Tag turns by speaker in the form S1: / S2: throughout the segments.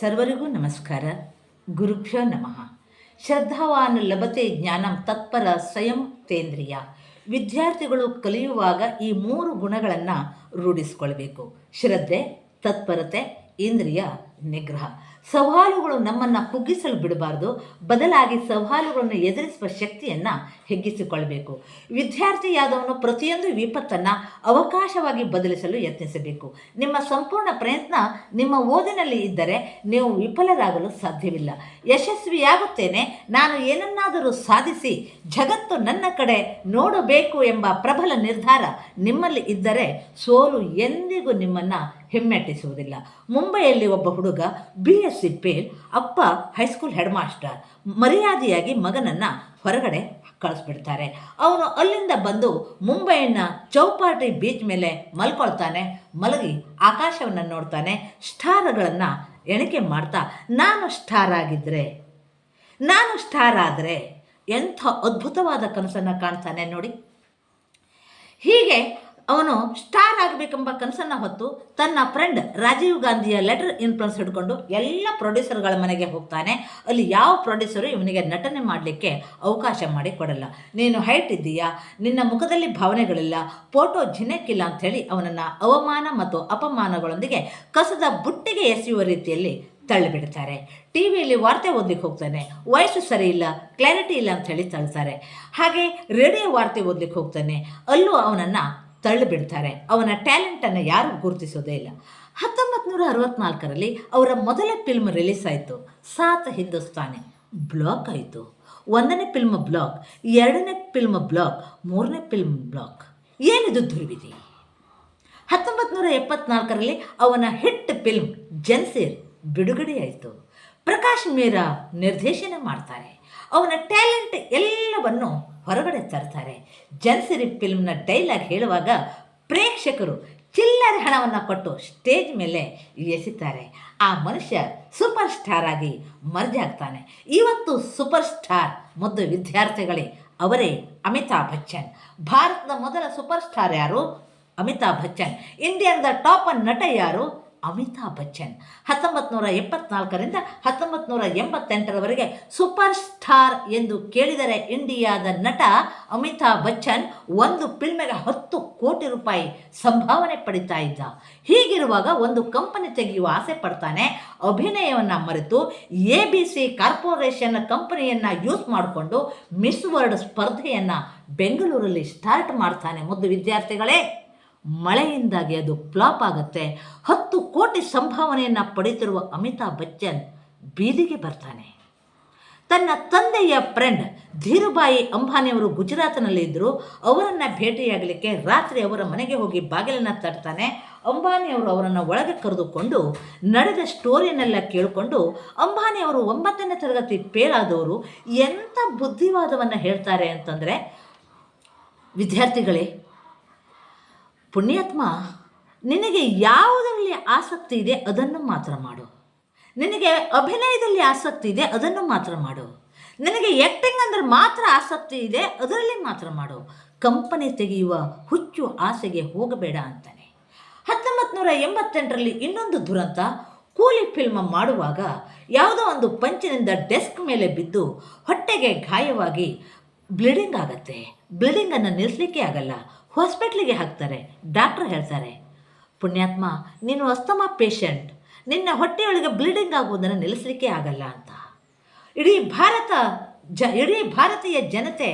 S1: ಸರ್ವರಿಗೂ ನಮಸ್ಕಾರ. ಗುರುಭ್ಯೋ ನಮಃ. ಶ್ರದ್ಧಾವಾನ್ ಲಭತೆ ಜ್ಞಾನಂ ತತ್ಪರ ಸ್ವಯಂ ತೇಂದ್ರಿಯ ವಿದ್ಯಾರ್ಥಿಗಳು ಕಲಿಯುವಾಗ ಈ ಮೂರು ಗುಣಗಳನ್ನು ರೂಢಿಸ್ಕೊಳ್ಬೇಕು. ಶ್ರದ್ಧೆ, ತತ್ಪರತೆ, ಇಂದ್ರಿಯ. ನಿಗ್ರಹ. ಸವಾಲುಗಳು ನಮ್ಮನ್ನು ಕುಗ್ಗಿಸಲು ಬಿಡಬಾರ್ದು. ಬದಲಾಗಿ ಸವಾಲುಗಳನ್ನು ಎದುರಿಸುವ ಶಕ್ತಿಯನ್ನು ಹೆಗ್ಗಿಸಿಕೊಳ್ಳಬೇಕು ವಿದ್ಯಾರ್ಥಿಯಾದವನು ಪ್ರತಿಯೊಂದು ವಿಪತ್ತನ್ನು ಅವಕಾಶವಾಗಿ ಬದಲಿಸಲು ಯತ್ನಿಸಬೇಕು. ನಿಮ್ಮ ಸಂಪೂರ್ಣ ಪ್ರಯತ್ನ ನಿಮ್ಮ ಓದಿನಲ್ಲಿ ಇದ್ದರೆ ನೀವು ವಿಫಲರಾಗಲು ಸಾಧ್ಯವಿಲ್ಲ. ಯಶಸ್ವಿಯಾಗುತ್ತೇನೆ. ನಾನು ಏನನ್ನಾದರೂ ಸಾಧಿಸಿ ಜಗತ್ತು ನನ್ನ ಕಡೆ ನೋಡಬೇಕು ಎಂಬ ಪ್ರಬಲ ನಿರ್ಧಾರ ನಿಮ್ಮಲ್ಲಿ ಇದ್ದರೆ ಸೋಲು ಎಂದಿಗೂ ನಿಮ್ಮನ್ನು ಹಿಮ್ಮೆಟ್ಟಿಸುವುದಿಲ್ಲ. ಮುಂಬೈಯಲ್ಲಿ ಒಬ್ಬ ಹುಡುಗ ಬಿ ಎಸ್ ಸಿ ಪೇಲ್ ಅಪ್ಪ ಹೈಸ್ಕೂಲ್ ಹೆಡ್ ಮಾಸ್ಟರ್ ಮರ್ಯಾದೆಯಾಗಿ ಮಗನನ್ನು ಹೊರಗಡೆ ಕಳಿಸ್ಬಿಡ್ತಾರೆ. ಅವನು ಅಲ್ಲಿಂದ ಬಂದು ಮುಂಬೈನ ಚೌಪಾಟಿ ಬೀಚ್ ಮೇಲೆ ಮಲ್ಕೊಳ್ತಾನೆ. ಮಲಗಿ ಆಕಾಶವನ್ನು ನೋಡ್ತಾನೆ. ಸ್ಟಾರ್ಗಳನ್ನು ಎಣಿಕೆ ಮಾಡ್ತಾ, ನಾನು ಸ್ಟಾರ್ ಆಗಿದ್ದರೆ ನಾನು ಸ್ಟಾರ್ ಆದರೆ ಎಂಥ ಅದ್ಭುತವಾದ ಕನಸನ್ನು ಕಾಣ್ತಾನೆ ನೋಡಿ? ಹೀಗೆ ಅವನು ಸ್ಟಾರ್ ಆಗಬೇಕೆಂಬ ಕನಸನ್ನು ಹೊತ್ತು ತನ್ನ ಫ್ರೆಂಡ್ ರಾಜೀವ್ ಗಾಂಧಿಯ ಲೆಟರ್ ಇನ್ಫ್ಲುಯೆನ್ಸ್ ಹಿಡ್ಕೊಂಡು ಎಲ್ಲ ಪ್ರೊಡ್ಯೂಸರ್ಗಳ ಮನೆಗೆ ಹೋಗ್ತಾನೆ. ಅಲ್ಲಿ ಯಾವ ಪ್ರೊಡ್ಯೂಸರು ಇವನಿಗೆ ನಟನೆ ಮಾಡಲಿಕ್ಕೆ ಅವಕಾಶ ಮಾಡಿ ಕೊಡಲ್ಲ. ನೀನು ಹೈಟ್ ಇದ್ದೀಯಾ? ನಿನ್ನ ಮುಖದಲ್ಲಿ ಭಾವನೆಗಳಿಲ್ಲ. ಫೋಟೋ ಜಿನಕ್ಕಿಲ್ಲ ಅಂಥೇಳಿ ಅವನನ್ನು ಅವಮಾನ ಮತ್ತು ಅಪಮಾನಗಳೊಂದಿಗೆ ಕಸದ ಬುಟ್ಟಿಗೆ ಎಸೆಯುವ ರೀತಿಯಲ್ಲಿ ತಳ್ಳಿಬಿಡ್ತಾರೆ. ಟಿ ವಿಯಲ್ಲಿ ವಾರ್ತೆ ಓದ್ಲಿಕ್ಕೆ ಹೋಗ್ತಾನೆ. ವಯಸ್ಸು ಸರಿ ಇಲ್ಲ, ಕ್ಲಾರಿಟಿ ಇಲ್ಲ ಅಂತ ಹೇಳಿ ತಳ್ತಾರೆ ಹಾಗೆ ರೇಡಿಯೋ ವಾರ್ತೆ ಓದ್ಲಿಕ್ಕೆ ಹೋಗ್ತಾನೆ. ಅಲ್ಲೂ ಅವನನ್ನು ತಳ್ಳಿಬಿಡ್ತಾರೆ. ಅವನ ಟ್ಯಾಲೆಂಟನ್ನು ಯಾರು ಗುರುತಿಸೋದೇ ಇಲ್ಲ. ಹತ್ತೊಂಬತ್ತು ನೂರ ಅರವತ್ನಾಲ್ಕರಲ್ಲಿ ಅವರ ಮೊದಲ ಫಿಲ್ಮ್ ರಿಲೀಸ್ ಆಯಿತು ಸಾತ್ ಹಿಂದೂಸ್ತಾನಿ. ಬ್ಲಾಕ್ ಆಯಿತು. ಒಂದನೇ ಫಿಲ್ಮ್ ಬ್ಲಾಕ್, ಎರಡನೇ ಫಿಲ್ಮ್ ಬ್ಲಾಕ್, ಮೂರನೇ ಫಿಲ್ಮ್ ಬ್ಲಾಕ್. ಏನಿದು ದುರ್ವಿಧಿ? ಹತ್ತೊಂಬತ್ತು ನೂರ ಎಪ್ಪತ್ನಾಲ್ಕರಲ್ಲಿ ಅವನ ಹಿಟ್ ಫಿಲ್ಮ್ ಜನ್ಸೀರ್ ಬಿಡುಗಡೆಯಾಯಿತು. ಪ್ರಕಾಶ್ ಮೀರಾ ನಿರ್ದೇಶನ ಮಾಡ್ತಾರೆ. ಅವನ ಟ್ಯಾಲೆಂಟ್ ಎಲ್ಲವನ್ನು ಹೊರಗಡೆ ತರ್ತಾರೆ. ಜನ್ಸಿರಿ ಫಿಲ್ಮ್ನ ಡೈಲಾಗ್ ಹೇಳುವಾಗ ಪ್ರೇಕ್ಷಕರು ಚಿಲ್ಲರೆ ಹಣವನ್ನು ಕೊಟ್ಟು ಸ್ಟೇಜ್ ಮೇಲೆ ಎಸಿತಾರೆ. ಆ ಮನುಷ್ಯ ಸೂಪರ್ ಸ್ಟಾರ್ ಆಗಿ ಮರ್ಜಿ ಆಗ್ತಾನೆ. ಇವತ್ತು ಸೂಪರ್ ಸ್ಟಾರ್ ಮುದ್ದು ವಿದ್ಯಾರ್ಥಿಗಳೇ ಅವರೇ ಅಮಿತಾಬ್ ಬಚ್ಚನ್. ಭಾರತದ ಮೊದಲ ಸೂಪರ್ ಸ್ಟಾರ್ ಯಾರು? ಅಮಿತಾಬ್ ಬಚ್ಚನ್. ಇಂಡಿಯಾದ ಟಾಪ್ ನಟ ಯಾರು? ಅಮಿತಾಬ್ ಬಚ್ಚನ್. ಹತ್ತೊಂಬತ್ತು ನೂರ ಎಪ್ಪತ್ನಾಲ್ಕರಿಂದ ಹತ್ತೊಂಬತ್ತು ನೂರ ಎಂಬತ್ತೆಂಟರವರೆಗೆ ಸೂಪರ್ ಸ್ಟಾರ್ ಎಂದು ಕೇಳಿದರೆ ಇಂಡಿಯಾದ ನಟ ಅಮಿತಾಬ್ ಬಚ್ಚನ್ ಒಂದು ಫಿಲ್ಮಿಗೆ ಹತ್ತು ಕೋಟಿ ರೂಪಾಯಿ ಸಂಭಾವನೆ ಪಡಿತಾ ಇದ್ದ. ಹೀಗಿರುವಾಗ ಒಂದು ಕಂಪನಿ ತೆಗೆಯುವ ಆಸೆ ಪಡ್ತಾನೆ. ಅಭಿನಯವನ್ನು ಮರೆತು ಎ ಬಿ ಸಿ ಕಾರ್ಪೊರೇಷನ್ ಕಂಪನಿಯನ್ನು ಯೂಸ್ ಮಾಡಿಕೊಂಡು ಮಿಸ್ ವರ್ಲ್ಡ್ ಸ್ಪರ್ಧೆಯನ್ನು ಬೆಂಗಳೂರಲ್ಲಿ ಸ್ಟಾರ್ಟ್ ಮಾಡ್ತಾನೆ. ಮುದ್ದು ವಿದ್ಯಾರ್ಥಿಗಳೇ. ಮಳೆಯಿಂದಾಗಿ ಅದು ಫ್ಲಾಪ್ ಆಗುತ್ತೆ. ಹತ್ತು ಕೋಟಿ ಸಂಭಾವನೆಯನ್ನು ಪಡೆಯುತ್ತಿರುವ ಅಮಿತಾಬ್ ಬಚ್ಚನ್ ಬೀದಿಗೆ ಬರ್ತಾನೆ. ತನ್ನ ತಂದೆಯ ಫ್ರೆಂಡ್ ಧೀರುಬಾಯಿ ಅಂಬಾನಿಯವರು ಗುಜರಾತ್ನಲ್ಲಿ ಇದ್ದರು ಅವರನ್ನು ಭೇಟಿಯಾಗಲಿಕ್ಕೆ ರಾತ್ರಿ ಅವರ ಮನೆಗೆ ಹೋಗಿ ಬಾಗಿಲನ್ನು ತಟ್ತಾನೆ. ಅಂಬಾನಿಯವರು ಅವರನ್ನು ಒಳಗೆ ಕರೆದುಕೊಂಡು ನಡೆದ ಸ್ಟೋರಿಯನ್ನೆಲ್ಲ ಕೇಳಿಕೊಂಡು ಅಂಬಾನಿಯವರು ಒಂಬತ್ತನೇ ತರಗತಿ ಪೇರಾದವರು ಎಂಥ ಬುದ್ಧಿವಾದವನ್ನು ಹೇಳ್ತಾರೆ ಅಂತಂದರೆ, ವಿದ್ಯಾರ್ಥಿಗಳೇ ಪುಣ್ಯಾತ್ಮ, ನಿನಗೆ ಯಾವುದರಲ್ಲಿ ಆಸಕ್ತಿ ಇದೆ ಅದನ್ನು ಮಾತ್ರ ಮಾಡು. ನಿನಗೆ ಅಭಿನಯದಲ್ಲಿ ಆಸಕ್ತಿ ಇದೆ ಅದನ್ನು ಮಾತ್ರ ಮಾಡು. ನಿನಗೆ ಆ್ಯಕ್ಟಿಂಗ್ ಅಂದ್ರೆ ಮಾತ್ರ ಆಸಕ್ತಿ ಇದೆ ಅದರಲ್ಲಿ ಮಾತ್ರ ಮಾಡು. ಕಂಪನಿ ತೆಗೆಯುವ ಹುಚ್ಚು ಆಸೆಗೆ ಹೋಗಬೇಡ ಅಂತಾನೆ. ಹತ್ತೊಂಬತ್ತು ನೂರ ಎಂಬತ್ತೆಂಟರಲ್ಲಿ ಇನ್ನೊಂದು ದುರಂತ, ಕೂಲಿ ಫಿಲ್ಮ್ ಮಾಡುವಾಗ ಯಾವುದೋ ಒಂದು ಪಂಚಿನಿಂದ ಡೆಸ್ಕ್ ಮೇಲೆ ಬಿದ್ದು ಹೊಟ್ಟೆಗೆ ಗಾಯವಾಗಿ ಬ್ಲೀಡಿಂಗ್ ಆಗತ್ತೆ. ಬ್ಲೀಡಿಂಗನ್ನು ನಿಲ್ಲಿಸಲಿಕ್ಕೆ ಆಗಲ್ಲ. ಹಾಸ್ಪಿಟ್ಲಿಗೆ ಹಾಕ್ತಾರೆ. ಡಾಕ್ಟ್ರ್ ಹೇಳ್ತಾರೆ, ಪುಣ್ಯಾತ್ಮ, ನೀನು ಅಸ್ತಮ ಪೇಷಂಟ್. ನಿನ್ನ ಹೊಟ್ಟೆಯೊಳಗೆ ಬ್ಲೀಡಿಂಗ್ ಆಗುವುದನ್ನು ನಿಲ್ಲಿಸಲಿಕ್ಕೆ ಆಗಲ್ಲ ಅಂತ. ಇಡೀ ಭಾರತ ಜ, ಇಡೀ ಭಾರತೀಯ ಜನತೆ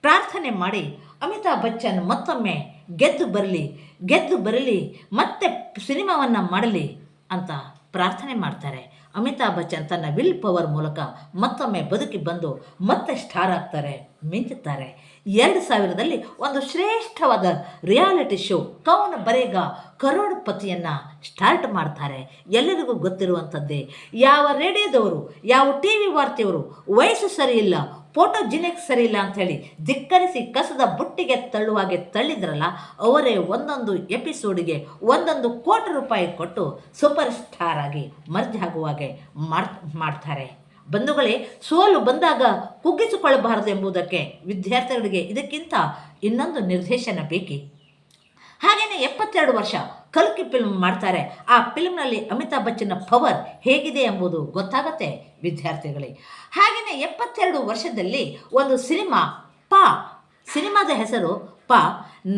S1: ಪ್ರಾರ್ಥನೆ ಮಾಡಿ, ಅಮಿತಾಬ್ ಬಚ್ಚನ್ ಮತ್ತೊಮ್ಮೆ ಗೆದ್ದು ಬರಲಿ ಗೆದ್ದು ಬರಲಿ, ಮತ್ತೆ ಸಿನಿಮಾವನ್ನು ಮಾಡಲಿ ಅಂತ ಪ್ರಾರ್ಥನೆ ಮಾಡ್ತಾರೆ. ಅಮಿತಾಬ್ ಬಚ್ಚನ್ ತನ್ನ ವಿಲ್ ಪವರ್ ಮೂಲಕ ಮತ್ತೊಮ್ಮೆ ಬದುಕಿ ಬಂದು ಮತ್ತೆ ಸ್ಟಾರ್ ಆಗ್ತಾರೆ. ಮಿಂಚುತ್ತಾರೆ. ಎರಡು ಸಾವಿರದಲ್ಲಿ ಒಂದು ಶ್ರೇಷ್ಠವಾದ ರಿಯಾಲಿಟಿ ಶೋ ಕೌನ್ ಬರೇಗ, ಕರೋಡ್ಪತಿಯನ್ನು ಸ್ಟಾರ್ಟ್ ಮಾಡ್ತಾರೆ. ಎಲ್ಲರಿಗೂ ಗೊತ್ತಿರುವಂಥದ್ದೇ. ಯಾವ ರೇಡಿಯೋದವರು, ಯಾವ ಟಿ ವಿ ವಾರ್ತೆಯವರು, ವಯಸ್ಸು ಸರಿಯಿಲ್ಲ ಇಲ್ಲ ಫೋಟೋಜಿನಿಕ್ ಸರಿ ಇಲ್ಲ ಅಂಥೇಳಿ ಧಿಕ್ಕರಿಸಿ ಕಸದ ಬುಟ್ಟಿಗೆ ತಳ್ಳುವಾಗೆ ತಳ್ಳಿದ್ರಲ್ಲ, ಅವರೇ ಒಂದೊಂದು ಎಪಿಸೋಡಿಗೆ ಒಂದೊಂದು ಕೋಟಿ ರೂಪಾಯಿ ಕೊಟ್ಟು ಸೂಪರ್ ಸ್ಟಾರ್ ಆಗಿ ಮರ್ಜ್ ಆಗುವಾಗೆ ಮಾಡ್, ಮಾಡ್ತಾರೆ. ಬಂಧುಗಳೇ, ಸೋಲು ಬಂದಾಗ ಕುಗ್ಗಿಸಿಕೊಳ್ಳಬಾರದು ಎಂಬುದಕ್ಕೆ ವಿದ್ಯಾರ್ಥಿಗಳಿಗೆ ಇದಕ್ಕಿಂತ ಇನ್ನೊಂದು ನಿರ್ದೇಶನ ಬೇಕಿ? ಹಾಗೆಯೇ ಎಪ್ಪತ್ತೆರಡು ವರ್ಷ ಕಲ್ಕಿ ಫಿಲ್ಮ್ ಮಾಡ್ತಾರೆ. ಆ ಫಿಲ್ಮ್ನಲ್ಲಿ ಅಮಿತಾಬ್ ಬಚ್ಚನ ಪವರ್ ಹೇಗಿದೆ ಎಂಬುದು ಗೊತ್ತಾಗತ್ತೆ ವಿದ್ಯಾರ್ಥಿಗಳೇ. ಹಾಗೆಯೇ ಎಪ್ಪತ್ತೆರಡು ವರ್ಷದಲ್ಲಿ ಒಂದು ಸಿನಿಮಾ, ಪಾ ಸಿನಿಮಾದ ಹೆಸರು ಪ.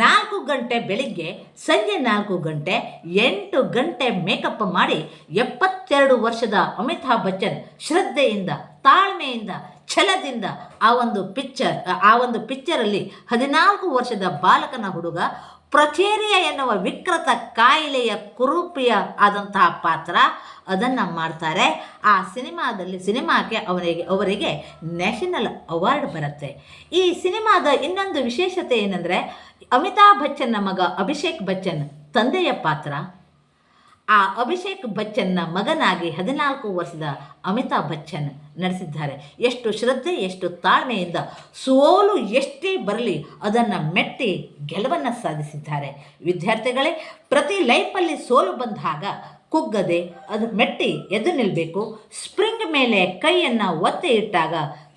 S1: ನಾಲ್ಕು ಗಂಟೆ ಬೆಳಿಗ್ಗೆ, ಸಂಜೆ ನಾಲ್ಕು ಗಂಟೆ, ಎಂಟು ಗಂಟೆ ಮೇಕಪ್ ಮಾಡಿ ಎಪ್ಪತ್ತೆರಡು ವರ್ಷದ ಅಮಿತಾಬ್ ಬಚ್ಚನ್ ಶ್ರದ್ಧೆಯಿಂದ, ತಾಳ್ಮೆಯಿಂದ, ಛಲದಿಂದ ಆ ಒಂದು ಪಿಕ್ಚರ್, ಆ ಒಂದು ಪಿಕ್ಚರಲ್ಲಿ ಹದಿನಾಲ್ಕು ವರ್ಷದ ಬಾಲಕನ ಹುಡುಗ ಪ್ರಚೇರಿಯ ಎನ್ನುವ ವಿಕೃತ ಕಾಯಿಲೆಯ ಕುರೂಪಿಯ ಆದಂತಹ ಪಾತ್ರ ಅದನ್ನು ಮಾಡ್ತಾರೆ. ಆ ಸಿನಿಮಾದಲ್ಲಿ, ಸಿನಿಮಾಕ್ಕೆ ಅವರಿಗೆ ಅವರಿಗೆ ನ್ಯಾಷನಲ್ ಅವಾರ್ಡ್ ಬರುತ್ತೆ. ಈ ಸಿನಿಮಾದ ಇನ್ನೊಂದು ವಿಶೇಷತೆ ಏನಂದರೆ ಅಮಿತಾಬ್ ಬಚ್ಚನ್ ಮಗ ಅಭಿಷೇಕ್ ಬಚ್ಚನ್ ತಂದೆಯ ಪಾತ್ರ. ಆ ಅಭಿಷೇಕ್ ಬಚ್ಚನ್ನ ಮಗನಾಗಿ ಹದಿನಾಲ್ಕು ವರ್ಷದ ಅಮಿತಾಬ್ ಬಚ್ಚನ್ ನಡೆಸಿದ್ದಾರೆ. ಎಷ್ಟು ಶ್ರದ್ಧೆ, ಎಷ್ಟು ತಾಳ್ಮೆಯಿಂದ ಸೋಲು ಎಷ್ಟೇ ಬರಲಿ ಅದನ್ನು ಮೆಟ್ಟಿ ಗೆಲುವನ್ನು ಸಾಧಿಸಿದ್ದಾರೆ. ವಿದ್ಯಾರ್ಥಿಗಳೇ, ಪ್ರತಿ ಲೈಫಲ್ಲಿ ಸೋಲು ಬಂದಾಗ ಕುಗ್ಗದೆ ಅದು ಮೆಟ್ಟಿ ಎದ್ದು ನಿಲ್ಲಬೇಕು ಸ್ಪ್ರಿಂಗ್ ಮೇಲೆ ಕೈಯನ್ನು ಒತ್ತಿ ಇಟ್ಟಾಗ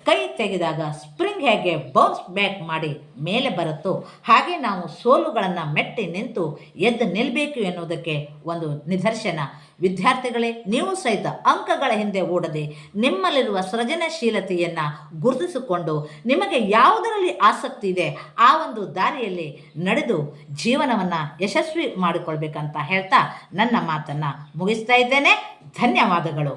S1: ಕೈ ತೆಗೆದಾಗ ಸ್ಪ್ರಿಂಗ್ ಹೇಗೆ ಬೌನ್ಸ್ ಬ್ಯಾಕ್ ಮಾಡಿ ಮೇಲೆ ಬರುತ್ತೋ ಹಾಗೆ ನಾವು ಸೋಲುಗಳನ್ನು ಮೆಟ್ಟಿ ನಿಂತು ಎದ್ದು ನಿಲ್ಲಬೇಕು ಎನ್ನುವುದಕ್ಕೆ ಒಂದು ನಿದರ್ಶನ. ವಿದ್ಯಾರ್ಥಿಗಳೇ, ನೀವು ಸಹಿತ ಅಂಕಗಳ ಹಿಂದೆ ಓಡದೆ ನಿಮ್ಮಲ್ಲಿರುವ ಸೃಜನಶೀಲತೆಯನ್ನು ಗುರುತಿಸಿಕೊಂಡು ನಿಮಗೆ ಯಾವುದರಲ್ಲಿ ಆಸಕ್ತಿ ಇದೆ ಆ ಒಂದು ದಾರಿಯಲ್ಲಿ ನಡೆದು ಜೀವನವನ್ನು ಯಶಸ್ವಿ ಮಾಡಿಕೊಳ್ಬೇಕಂತ ಹೇಳ್ತಾ ನನ್ನ ಮಾತನ್ನು ಮುಗಿಸ್ತಾ ಇದ್ದೇನೆ. ಧನ್ಯವಾದಗಳು.